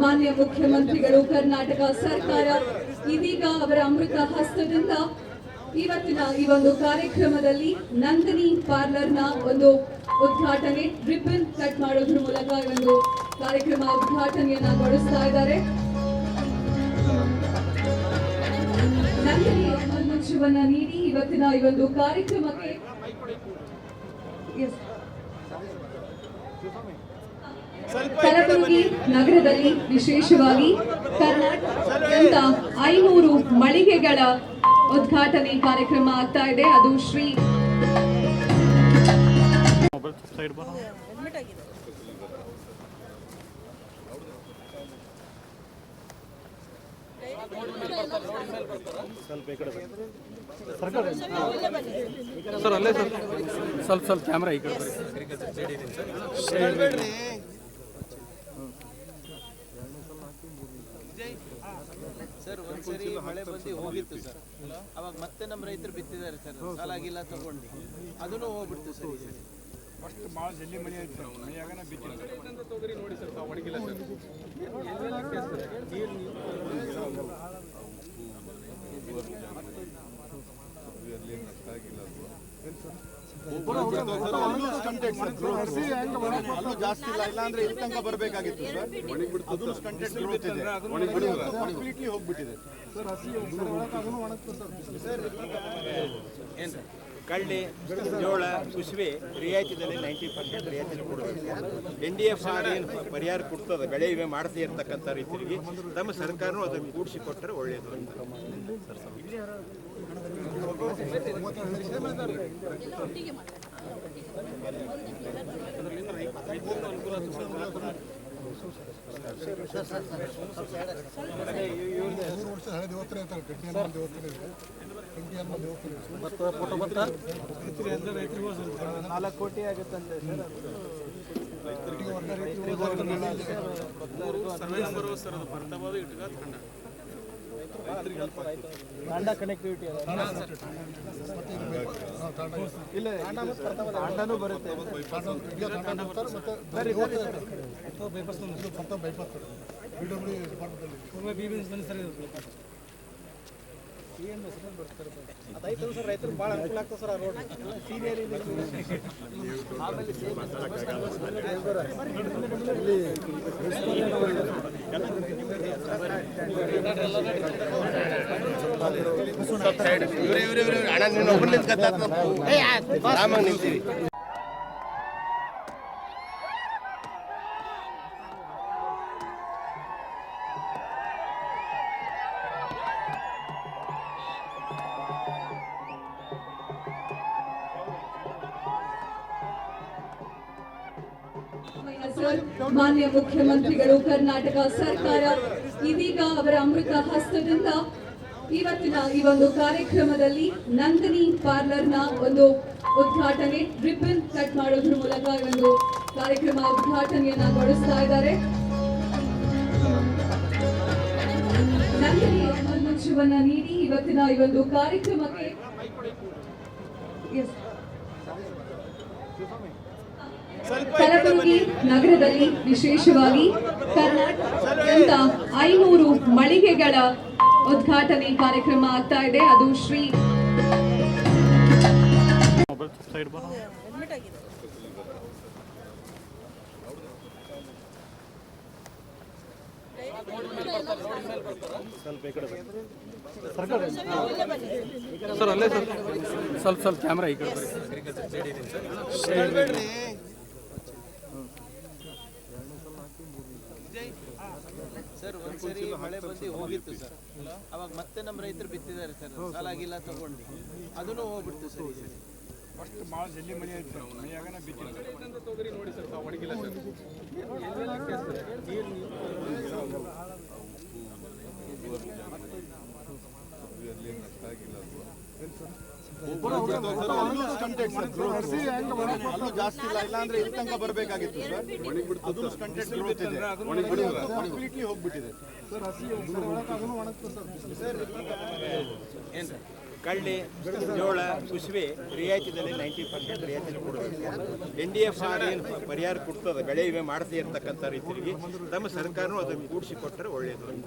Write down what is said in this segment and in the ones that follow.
ಮಾನ್ಯ ಮುಖ್ಯಮಂತ್ರಿಗಳು, ಕರ್ನಾಟಕ ಸರ್ಕಾರ ಇದೀಗ ಅವರ ಅಮೃತ ಹಸ್ತದಿಂದ ಇವತ್ತಿನ ಈ ಒಂದು ಕಾರ್ಯಕ್ರಮದಲ್ಲಿ ನಂದಿನಿ ಪಾರ್ಲರ್ನ ಒಂದು ಉದ್ಘಾಟನೆ, ರಿಬ್ಬನ್ ಕಟ್ ಮಾಡೋದ್ರ ಮೂಲಕ ಈ ಒಂದು ಕಾರ್ಯಕ್ರಮ ಉದ್ಘಾಟನೆಯನ್ನ ನಡೆಸ್ತಾ ಇದ್ದಾರೆ. ನಂದಿನಿ ಮುಚ್ಚುವನ್ನ ನೀಡಿ ಇವತ್ತಿನ ಈ ಒಂದು ಕಾರ್ಯಕ್ರಮಕ್ಕೆ ಕಲಬುರಗಿ ನಗರದಲ್ಲಿ ವಿಶೇಷವಾಗಿ ಕರ್ನಾಟಕದ ಐನೂರು ಮಳಿಗೆಗಳ ಉದ್ಘಾಟನೆ ಕಾರ್ಯಕ್ರಮ ಆಗ್ತಾ ಇದೆ. ಅದು ಶ್ರೀ ಸರ್ ಅಲ್ಲೇ ಸರ್. ಸ್ವಲ್ಪ ಸ್ವಲ್ಪ ಕ್ಯಾಮ್ರಾ ಈ ಕಡೆ. ಸರ್ ಒಂದ್ಸರಿ ಮಳೆ ಬಂದು ಹೋಗಿತ್ತು ಸರ್. ಅವಾಗ ಮತ್ತೆ ನಮ್ಮ ರೈತರು ಬಿತ್ತಿದ್ದಾರೆ ಸರ್. ಸಾಲ ಆಗಿಲ್ಲ ತಗೊಂಡು. ಅದನ್ನು ಹೋಗ್ಬಿಡ್ತು ಸರ್ ಫಸ್ಟ್ ಭಾಳ ಜಲ್ದಿ ಮಳೆ ಆಯ್ತು ಸರ್. ಮಳೆಯಾಗನ ಬಿದ್ದಿಲ್ಲ ತೊಗರಿ ನೋಡಿ ಸರ್ ತಾವು ಒಣಗಿಲ್ಲ ಸರ್? ಅಲ್ಲೂ ಜಾಸ್ತಿ ಇಲ್ಲ ಇಲ್ಲ ಅಂದ್ರೆ ಇಲ್ಲಿ ತನಕ ಬರಬೇಕಾಗಿತ್ತು ಸರ್. ಅದು ಸ್ಟಂಟೆಡ್ ಗ್ರೋತ್ ಇದೆ. ಕಂಪ್ಲೀಟ್ಲಿ ಹೋಗ್ಬಿಟ್ಟಿದೆ. ಕಳ್ಳಿ ಜೋಳ ಕುಸುಬೆ ರಿಯಾಯಿತಿದಲ್ಲಿ ನೈಂಟಿ ಪರ್ಸೆಂಟ್ ರಿಯಾಯಿತಿ ಕೊಡಬೇಕು. ಎನ್ ಡಿ ಎಫ್ ಆರ್ ಏನು ಪರಿಹಾರ ಕೊಡ್ತದೆ? ಬೆಳೆ ವಿಮೆ ಮಾಡದೇ ಇರ್ತಕ್ಕಂಥ ರೈತರಿಗೆ ತಮ್ಮ ಸರ್ಕಾರನೂ ಅದನ್ನು ಕೂಡಿಸಿ ಕೊಟ್ಟರೆ ಒಳ್ಳೆಯದು ಅಂತ. ನಾಲ್ಕು ಕೋಟಿ ಆಗುತ್ತಂತೆ ಸರ್ ಸರ್ವೆ ನಂಬರ್ ಸರ್ ಅದು ಬರ್ತಾಬೋದು ಇಟ್ಕ ಕಂಡ ತಾಂಡ ಕನೆಕ್ಟಿವಿಟಿ ಇಲ್ಲ ತಾಂಡನೂ ಬರುತ್ತೆ. ಬೈಪಾಸ್ ಬಿ ಡಬ್ಲ್ಯೂ ಆಮೇಲೆ ಇವ್ರೆ ಇವ್ರೆ ಇವ್ರೆ ಅಣ್ಣ ನೀನು ಒಬ್ಬರು ನಿಂತ್ಕೊತ ನಿಂತೀವಿ. ಮಾನ್ಯ ಮುಖ್ಯಮಂತ್ರಿಗಳು, ಕರ್ನಾಟಕ ಸರ್ಕಾರ, ಇದೀಗ ಅವರ ಅಮೃತ ಹಸ್ತದಿಂದ ಇವತ್ತಿನ ಈ ಒಂದು ಕಾರ್ಯಕ್ರಮದಲ್ಲಿ ನಂದಿನಿ ಪಾರ್ಲರ್ನ ಒಂದು ಉದ್ಘಾಟನೆ, ರಿಬ್ಬನ್ ಕಟ್ ಮಾಡೋದ್ರ ಮೂಲಕ ಈ ಒಂದು ಕಾರ್ಯಕ್ರಮ ಉದ್ಘಾಟನೆಯನ್ನ ಗೊಳಿಸ್ತಾ ಇದ್ದಾರೆ. ನಂದಿನಿ ಮುಚ್ಚುವನ್ನ ನೀಡಿ ಇವತ್ತಿನ ಈ ಒಂದು ಕಾರ್ಯಕ್ರಮಕ್ಕೆ ಕಲಬುರಗಿ ನಗರದಲ್ಲಿ ವಿಶೇಷವಾಗಿ ಕರ್ನಾಟಕದ ಐನೂರು ಮಳಿಗೆಗಳ ಉದ್ಘಾಟನೆ ಕಾರ್ಯಕ್ರಮ ಆಗ್ತಾ ಇದೆ. ಅದು ಶ್ರೀ ಸರ್ ಅಲ್ಲೇ ಸರ್. ಸ್ವಲ್ಪ ಸ್ವಲ್ಪ ಕ್ಯಾಮ್ರಾ ಈ ಕಡೆ ಸರ್ ಒಂದ್ಸರಿ ಮಳೆ ಬಂದು ಹೋಗಿತ್ತು ಸರ್. ಅವಾಗ ಮತ್ತೆ ನಮ್ಮ ರೈತರು ಬಿತ್ತಿದ್ದಾರೆ ಸರ್. ಸಾಲಾಗಿಲ್ಲ ತಗೊಂಡು. ಅದನ್ನು ಹೋಗ್ಬಿಡ್ತು ಸರ್ ಫಸ್ಟ್ ಭಾಳ ಜಲ್ದಿ ಮಳೆ ಆಯ್ತು ಮಳೆಯಾಗನ ತೊಗರಿ ನೋಡಿ ಸರ್ ತಾವು ಒಣಗಿಲ್ಲ ಸರ್. ಸರ್ ಜಾಸ್ತಿ ಇಲ್ಲ ಇಲ್ಲ ಅಂದ್ರೆ ಇಲ್ಲಿ ತನಕ ಬರಬೇಕಾಗಿತ್ತು ಸರ್ ಅದು ಸ್ಟಂಟೆಡ್ ಗ್ರೋತ್ ಇದೆ ಕಂಪ್ಲೀಟ್ಲಿ ಹೋಗ್ಬಿಟ್ಟಿದೆ ಸರ್ ಸರ್ ಕಳ್ಳಿ, ಜೋಳ, ಕುಸುವೆ ರಿಯಾಯಿತಿದಲ್ಲಿ ನೈಂಟಿ ಪರ್ಸೆಂಟ್ ರಿಯಾಯಿತಿ ಕೊಡಬೇಕು. ಎನ್ ಡಿ ಎಫ್ ಆರ್ ಏನು ಪರಿಹಾರ ಕೊಡ್ತದೆ, ಬೆಳೆ ವಿಮೆ ಮಾಡದೇ ಇರತಕ್ಕಂಥ ರೈತರಿಗೆ ನಮ್ಮ ಸರ್ಕಾರನೂ ಅದನ್ನು ಕೂಡಿಸಿ ಕೊಟ್ಟರೆ ಒಳ್ಳೆಯದು ಅಂತ.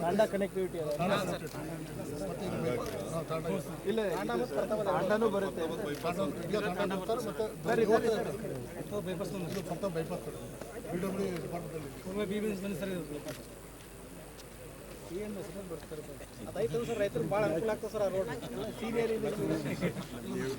ತಾಂಡ ಕನೆಕ್ಟಿವಿಟಿ ಇಲ್ಲ ತಾಂಡನೂ ಬರುತ್ತೆ. ಅದೈತೆ ಸರ್ ರೈತರು ಭಾಳ ಅನುಕೂಲ ಆಗ್ತದೆ ಸರ್ ಆ ರೋಡ್ ಸೀನಿಯರ್